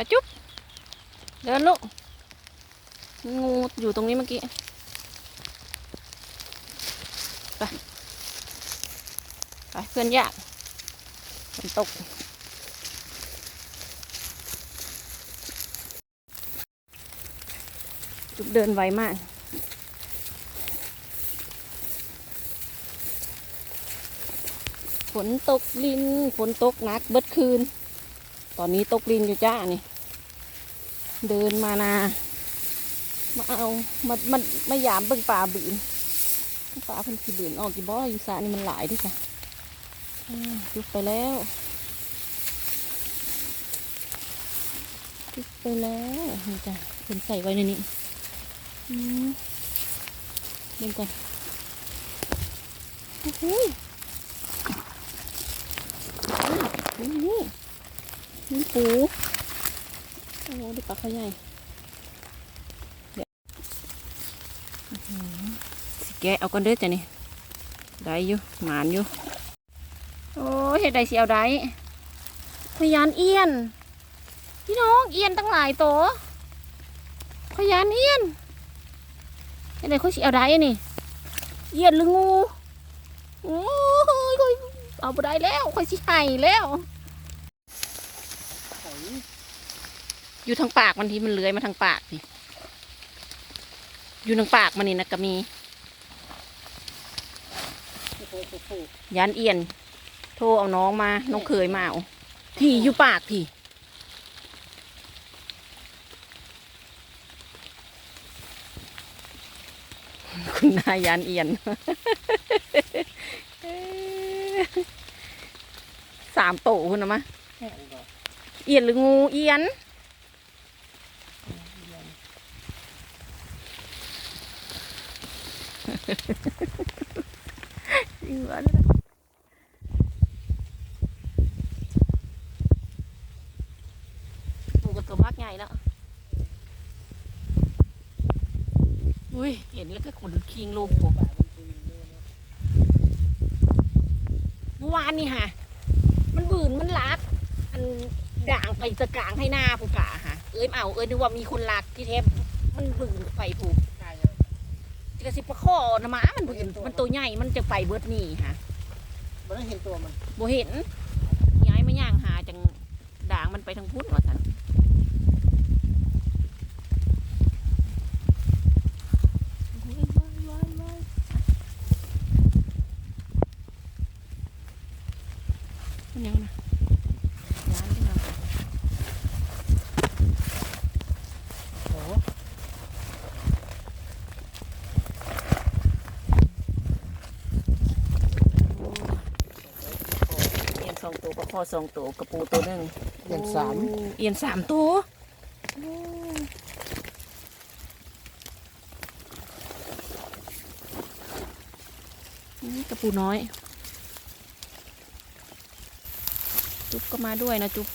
ไปจุ๊บเดินลูกงูอยู่ตรงนี้เมื่อกี้ไปไปเพื่อนยากฝนตกจุ๊บเดินไวมากฝนตกลินฝนตกหนักเบิดคืน ตอนนี้ตกลินอยู่จ้านี่ เดินมานา มาเอามามามาหยามเบิ่งป่าบืนป่าเพันขีบืนออกกี่บ่ออยู่สระนี่มันหลายด้วยจ้ะจุกไปแล้วจุกไปแล้วนี่จ้ะเพิ่นใส่ไว้ในนี้เล่นก่อนโอ้โหนี่นี่นี่ปู โอ้ดูปลาเขาใหญ่สิแกเอาก่อนเด้อจ้ะนี่ได้อยู่หมานอยู่ โอ้เฮ็ดได้สิเอาได้พยานเอียน พี่น้องเอียนตั้งหลายตัวพยานเอียนเฮ็ดได้ค่อยสิเอาได้นี่ เอียนหรืองูโอ้ยค่อยเอาบ่ได้แล้วค่อยสิให้แล้ว อยู่ทางปากมันทีมันเลื้อยมาทางปากนี่อยู่ทางปากมันนี่นะก็มียันเอียน โทรเอาน้องมา น้องเคยมาเอาพี่อยู่ปากพี่คุณนายยันเอียน สามโตคุณนะมะเอียนหรืองูเอียน จริงหรอเนี่ยหมูกับตัวมากใหญ่แล้ว อุ้ย เห็นแล้วก็ขนคิงลูกผมเมื่อวานนี่ค่ะ มันบืนมันลัก อันด่างไปสกลางให้หน้าผูกกะค่ะ เอ้ยเอาเอ้ยนึกว่ามีคนลักที่เทปมันบืนไปผูก กระสิบประคอนะหมามันบืนมันตัวใหญ่ มันจะไปเบิดนี่ค่ะมันได้เห็นตัวมันบ่เห็นย้ายมาย่างหาจังด่างมันไปทางพุทธว่าสันมันยังนะย้านขึ้นมา โอ้ เอียนสอง ตัวกระพอสองตัวกระปูตัวหนึ่งเห็นสามเอียนสามตัวนี่กระปูน้อย จุ๊บก็มาด้วยนะจุ๊บ